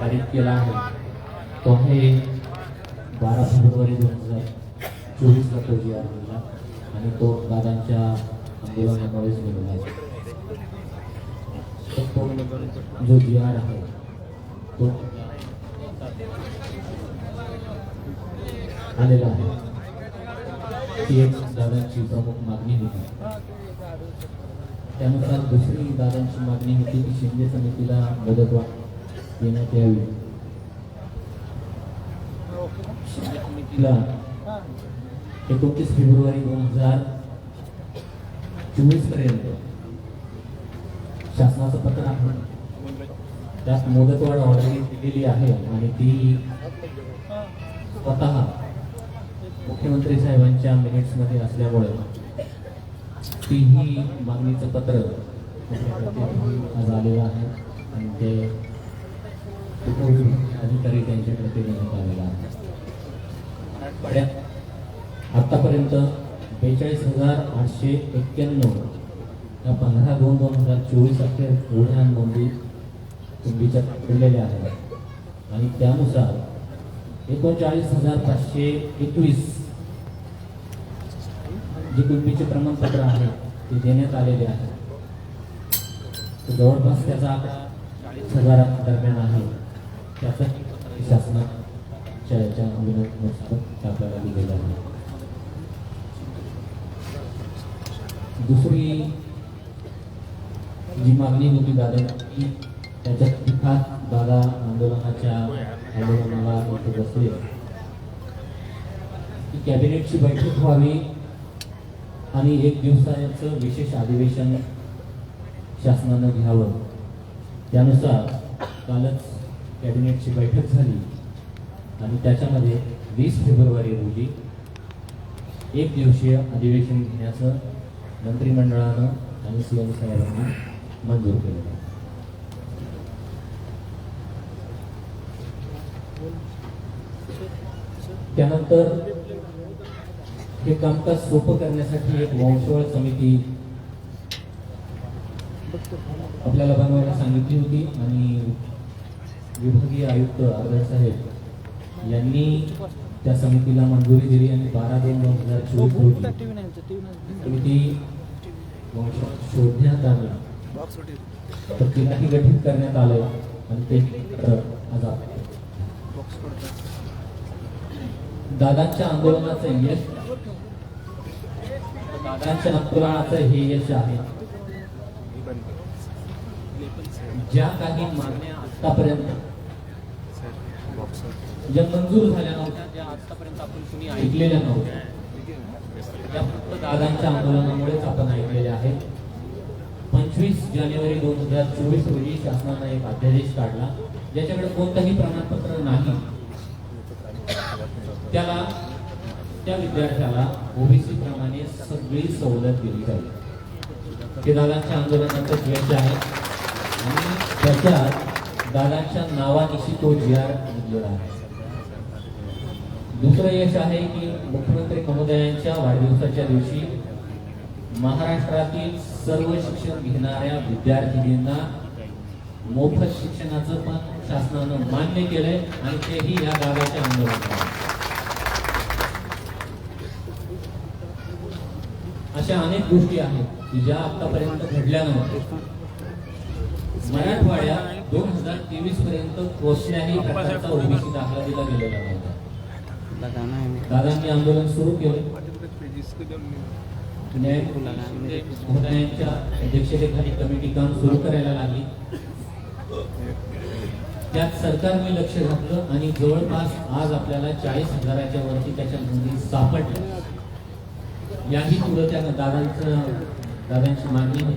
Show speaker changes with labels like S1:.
S1: पारित केला आहे. तो आहे बारा फेब्रुवारी दोन हजार चोवीसला तो जी आर आणि तो दादांच्या आंदोलनामुळेच गेलेला आहे. तो जो जी आर आहे तो आलेला आहे. ती एक दादांची प्रमुख मागणी होती. त्यानुसार दुसरी दादांची मागणी होती की शिंदे समितीला मदत मुदतवाढ देण्यात यावी शिंदे समितीला एकोणतीस फेब्रुवारी दोन हजार चोवीसपर्यंत शासनाचं पत्र आहे. त्यात मुदतवाढ ऑलरेडी दिलेली आहे आणि ती स्वतः मुख्यमंत्री साहेबांच्या मिनिट्समध्ये असल्यामुळे तीही मागणीचं पत्र आज आलेलं आहे आणि ते उपविभागीय अधिकारी त्यांच्याकडे ते देण्यात आलेला आहे. मराठवाड्यात आतापर्यंत बेचाळीस हजार आठशे एक्क्याण्णव या पंधरा दोन दोन हजार चोवीस अखेर एवढ्या नोंदी कुंडीच्या पडलेल्या आहेत. आणि त्यानुसार एकोणचाळीस हजार पाचशे एकवीस जे कुणबीचे प्रमाणपत्र आहे ते देण्यात आलेले आहे. जवळपास त्याचा आकडा चाळीस हजारा दरम्यान आहे. त्याचा शासनाच्या याच्या विनंतीनुसार आपल्याला दिलेला आहे. दुसरी जी मागणी होती दादांची त्याच्या पिठात दादा आंदोलनाच्या आंदोलनाला इथे बसले. की कॅबिनेटची बैठक व्हावी आणि एक दिवसाचं विशेष अधिवेशन शासनानं घ्यावं. त्यानुसार कालच कॅबिनेटची बैठक झाली. आणि त्याच्यामध्ये वीस फेब्रुवारी रोजी एक दिवसीय अधिवेशन घेण्याचं मंत्रिमंडळानं आणि सी एम साहेबांनी मंजूर केलेलं आहे त्यानंतर हे कामकाज सोपं करण्यासाठी एक वंशवळ समिती आपल्याला बनवायला सांगितली होती आणि विभागीय आयुक्त आदर साहेब यांनी त्या समितीला मंजुरी दिली आणि बारा दोन दोन हजार चोवीस रोजी समिती शोधण्यात आली. तर तिलाही गठीत करण्यात आलं आणि ते आज दादांच्या आंदोलनाचं यश दादांच्या आंदोलनाचं हे यश आहे. ज्या काही मागण्या आतापर्यंत ज्या मंजूर झाल्या नव्हत्या ज्या आतापर्यंत आपण कुणी ऐकलेल्या नव्हत्या. त्या फक्त दादांच्या आंदोलनामुळेच आपण ऐकलेल्या आहेत. पंचवीस जानेवारी दोन हजार चोवीस रोजी शासनानं एक अध्यादेश काढला ज्याच्याकडे कोणतंही प्रमाणपत्र नाही. त्याला त्या विद्यार्थ्याला ओबीसी प्रमाणे सगळी सवलत दिली जाईल. ते दादांच्या आंदोलनाचं यश आहे. आणि त्याच्यात दादांच्या नावानिशी तो जी आर आहे. दुसरं यश आहे की मुख्यमंत्री महोदयांच्या वाढदिवसाच्या दिवशी महाराष्ट्रातील सर्व शिक्षण घेणाऱ्या विद्यार्थिनींना मोफत शिक्षणाचं पण शासनानं मान्य केलंय आणि तेही या गावाच्या आंदोलनात. अशा अनेक गोष्टी आहेत की ज्या आतापर्यंत घडल्या नव्हत्या. मराठवाड्यात दोन हजार तेवीस पर्यंत कोणत्याही प्रकारचा ओबीसी दाखला दिला गेलेला नव्हता. दादांनी आंदोलन सुरू केलं अध्यक्षतेखाली कमिटी काम सुरू करायला लागली. त्यात सरकारने लक्ष घातलं आणि जवळपास आज आपल्याला चाळीस हजाराच्या वरती त्याच्या नोंदी सापडल्या. याही पुढे त्या दादांचं दादांची मागणी होती.